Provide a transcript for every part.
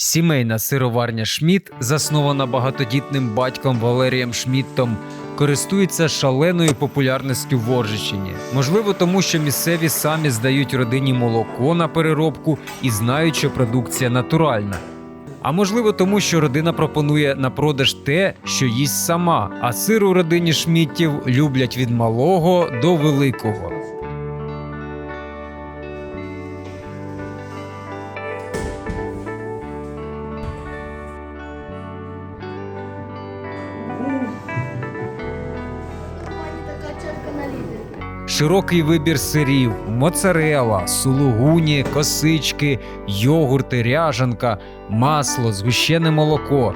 Сімейна сироварня Шміт, заснована багатодітним батьком Валерієм Шміттом, користується шаленою популярністю в Оржичині. Можливо, тому що місцеві самі здають родині молоко на переробку і знають, що продукція натуральна. А можливо, тому що родина пропонує на продаж те, що їсть сама, а сир у родині Шміттів люблять від малого до великого. Широкий вибір сирів: моцарела, сулугуні, косички, йогурти, ряжанка, масло, згущене молоко.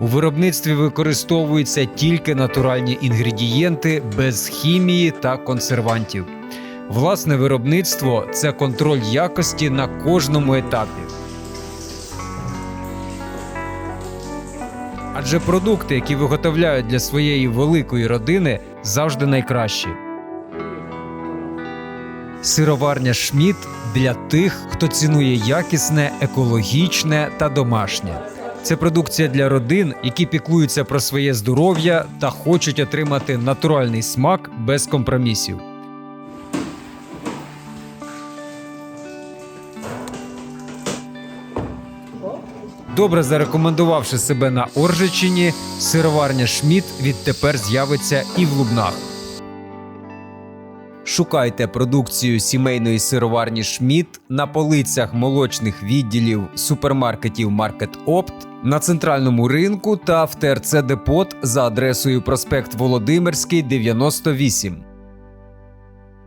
У виробництві використовуються тільки натуральні інгредієнти без хімії та консервантів. Власне виробництво це контроль якості на кожному етапі. Адже продукти, які виготовляють для своєї великої родини, завжди найкращі. Сироварня Шміт для тих, хто цінує якісне, екологічне та домашнє. Це продукція для родин, які піклуються про своє здоров'я та хочуть отримати натуральний смак без компромісів. Добре зарекомендувавши себе на Оржичині, сироварня Шміт відтепер з'явиться і в Лубнах. Шукайте продукцію сімейної сироварні Шміт на полицях молочних відділів супермаркетів Маркет Опт, на центральному ринку та в ТРЦ Депот за адресою проспект Володимирський, 98.